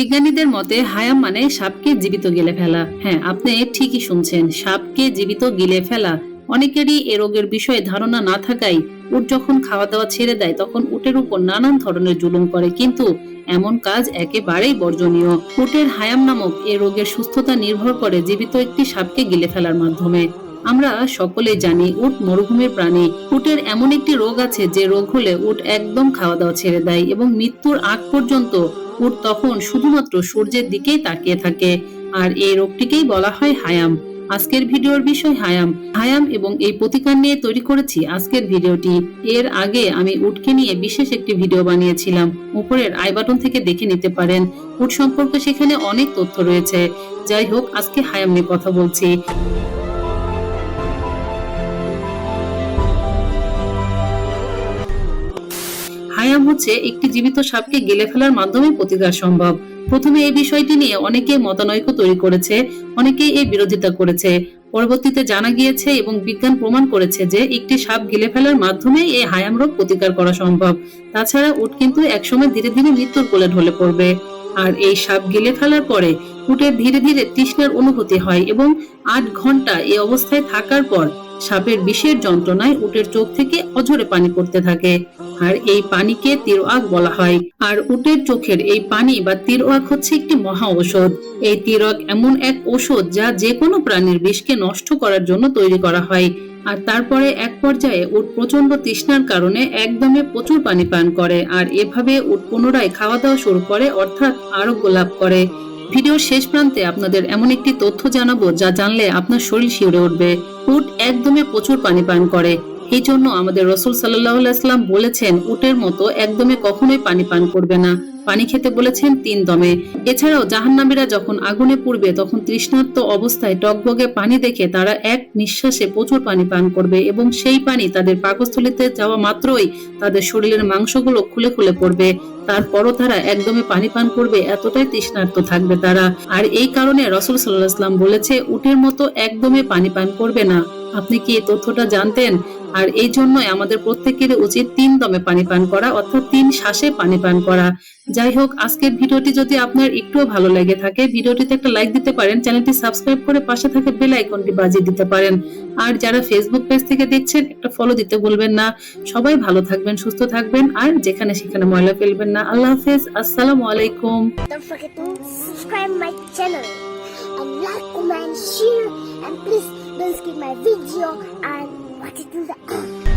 বিজ্ঞানীদের মতে হায়াম মানে সাপকে জীবিত গিলে ফেলা। হ্যাঁ আপনি ঠিকই শুনছেন, সাপকে জীবিত গিলে ফেলা। অনেকেরই এ রোগের বিষয়ে ধারণা না থাকায় উট যখন খাওয়া দাওয়া ছেড়ে দেয়, তখন উটের উপর নানান ধরনের জুলুম করে, কিন্তু এমন কাজ একেবারেই বর্জনীয়। উটের হায়াম নামক এ রোগের সুস্থতা নির্ভর করে জীবিত একটি সাপকে গিলে ফেলার মাধ্যমে। আমরা সকলেই জানি উট মরুভূমির প্রাণী। উটের এমন একটি রোগ আছে যে রোগ হলে উট একদম খাওয়া দাওয়া ছেড়ে দেয় এবং মৃত্যুর আগ পর্যন্ত উট তখন শুধুমাত্র সূর্যের দিকেই তাকিয়ে থাকে। আর এই রোগটিকেই বলা হয় হায়াম। আজকের ভিডিওর বিষয় হায়াম। হায়াম এবং এই প্রতিকার নিয়ে তৈরি করেছি আজকের ভিডিওটি। এর আগে আমি উটকে নিয়ে বিশেষ একটি ভিডিও বানিয়েছিলাম। উপরের আই বাটন থেকে দেখে নিতে পারেন। উট সম্পর্কে সেখানে অনেক তথ্য রয়েছে। যাই হোক, আজকে হায়াম নিয়ে কথা বলছি। হায়াম হচ্ছে একটি জীবিত সাপকে গেলে ফেলার মাধ্যমে প্রতিকার সম্ভব। প্রথমে এই বিষয়টি নিয়ে অনেকে মতানৈক্য তৈরি করেছে, অনেকেই এর বিরোধিতা করেছে। পরবর্তীতে জানা গিয়েছে এবং বিজ্ঞান প্রমাণ করেছে যে একটি সাপ গিলে ফেলার মাধ্যমে এই হায়াম রোগ প্রতিকার করা সম্ভব। তাছাড়া উট কিন্তু একসময় ধীরে ধীরে মৃত্যুর কোলে ঢলে পড়বে। আর এই সাপ গিলে ফেলার পরে উটের ধীরে ধীরে তৃষ্ণার অনুভূতি হয় এবং আট ঘণ্টা এই অবস্থায় থাকার পর সাপের বিষের যন্ত্রণায় উটের চোখ থেকে অঝরে পানি পড়তে থাকে। আর এই পানিকে তিরোয়াক বলা হয়। আর উটের চোখের এই পানি বা তিরোয়াক হচ্ছে একটি মহা ঔষধ। এই তিরক এমন এক ওষুধ যা যে কোনো প্রাণীর বিষকে নষ্ট করার জন্য তৈরি করা হয়। আর তারপরে এক পর্যায়ে উট প্রচণ্ড তৃষ্ণার কারণে একদমে প্রচুর পানি পান করে আর এভাবে উট পুনরায় খাওয়া দাওয়া শুরু করে অর্থাৎ আরোগ্য লাভ করে। ভিডিওর শেষ প্রান্তে আপনাদের এমন একটি তথ্য জানাব যা জানলে আপনার শরীর শিউরে উঠবে। উট একদমে প্রচুর পানি পান করে। এই জন্য আমাদের রসুল সাল্লাহাম বলেছেন, উটের মতো একদমে কখনোই পানি পান করবে না। পানি খেতে বলেছেন তিন দমে। এছাড়াও জাহান্নামীরা যখন আগুনে পুড়বে, তখন তৃষ্ণার্ত অবস্থায় টকবগে পানি দেখে তারা এক নিঃশ্বাসে প্রচুর পানি পান করবে এবং সেই পানি তাদের পাকস্থলিতে যাওয়া মাত্রই তাদের শরীরের মাংসগুলো খুলে খুলে পড়বে। তারপরও তারা একদমই পানি পান করবে, এতটাই তৃষ্ণার্ত থাকবে তারা। আর এই কারণে রসুল সাল্লাহাম বলেছে, উটের মতো একদমই পানি পান করবে না। আপনি কি এই তথ্যটা জানতেন? আর এই জন্যই আমাদের প্রত্যেকের উচিত তিন দমে পানি পান করা অর্থাৎ তিন শ্বাসে পানি পান করা। যাই হোক আজকের ভিডিওটি যদি আপনার একটুও ভালো লেগে থাকে ভিডিওটিতে একটা লাইক দিতে পারেন চ্যানেলটি সাবস্ক্রাইব করে পাশে থাকে বেল আইকনটি বাজিয়ে দিতে পারেন। আর যারা ফেসবুক পেজ থেকে দেখছেন একটা ফলো দিতে ভুলবেন না। সবাই ভালো থাকবেন সুস্থ থাকবেন আর যেখানে সেখানে ময়লা ফেলবেন না। আল্লাহ হাফেজ আসসালামু আলাইকুম। And like, comment, share, and please don't skip my video and it to the end.